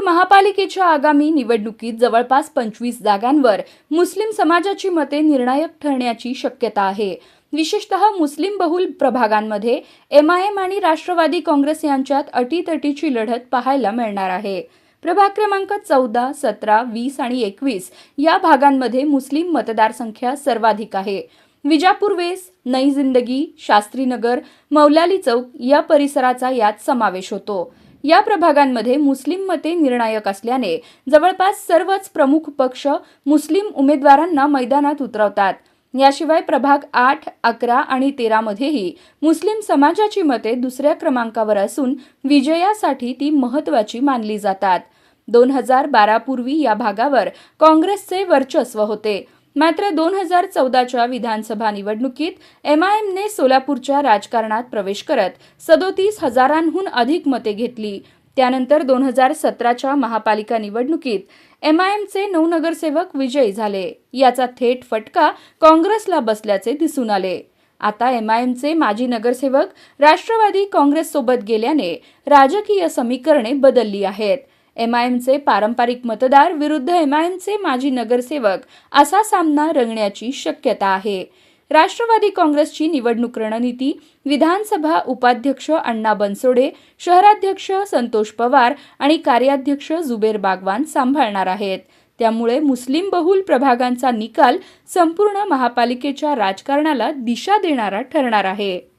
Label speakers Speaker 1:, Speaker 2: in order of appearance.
Speaker 1: महापालिकेच्या आगामी निवडणुकीत जवळपास पंचवीस जागांवर मुस्लिम समाजाची मते निर्णायक ठरण्याची शक्यता आहे. विशेषतः मुस्लिम बहुल प्रभागांमध्ये एमआयएम आणि राष्ट्रवादी काँग्रेस यांच्यात अटीतटीची लढत पाहायला मिळणार आहे. प्रभाग क्रमांक चौदा सतरा वीस आणि एकवीस या भागांमध्ये मुस्लिम मतदारसंख्या सर्वाधिक आहे. विजापूर वेस नई जिंदगी शास्त्रीनगर मौलाली चौक या परिसराचा यात समावेश होतो. या प्रभागांमध्ये मुस्लिम मते निर्णायक असल्याने जवळपास सर्वच प्रमुख पक्ष मुस्लिम उमेदवारांना मैदानात उतरवतात. याशिवाय प्रभाग आठ अकरा आणि तेरामध्येही मुस्लिम समाजाची मते दुसऱ्या क्रमांकावर असून विजयासाठी ती महत्त्वाची मानली जातात. दोन हजार बारापूर्वी या भागावर काँग्रेसचे वर्चस्व होते. मात्र दोन हजार चौदाच्या विधानसभा निवडणुकीत एमआयएमने सोलापूरच्या राजकारणात प्रवेश करत सदोतीस हजारांहून अधिक मते घेतली. त्यानंतर दोन हजार सतराच्या महापालिका निवडणुकीत एमआयएमचे नऊ नगरसेवक विजयी झाले. याचा थेट फटका काँग्रेसला बसल्याचे दिसून आले. आता एमआयएमचे माजी नगरसेवक राष्ट्रवादी काँग्रेससोबत गेल्याने राजकीय समीकरणे बदलली आहेत. एमआयएमचे पारंपरिक मतदार विरुद्ध एमआयएमचे माजी नगरसेवक असा सामना रंगण्याची शक्यता आहे. राष्ट्रवादी काँग्रेसची निवडणूक रणनीती विधानसभा उपाध्यक्ष अण्णा बनसोडे शहराध्यक्ष संतोष पवार आणि कार्याध्यक्ष जुबेर बागवान सांभाळणार आहेत. त्यामुळे मुस्लिम बहुल प्रभागांचा निकाल संपूर्ण महापालिकेच्या राजकारणाला दिशा देणारा ठरणार आहे.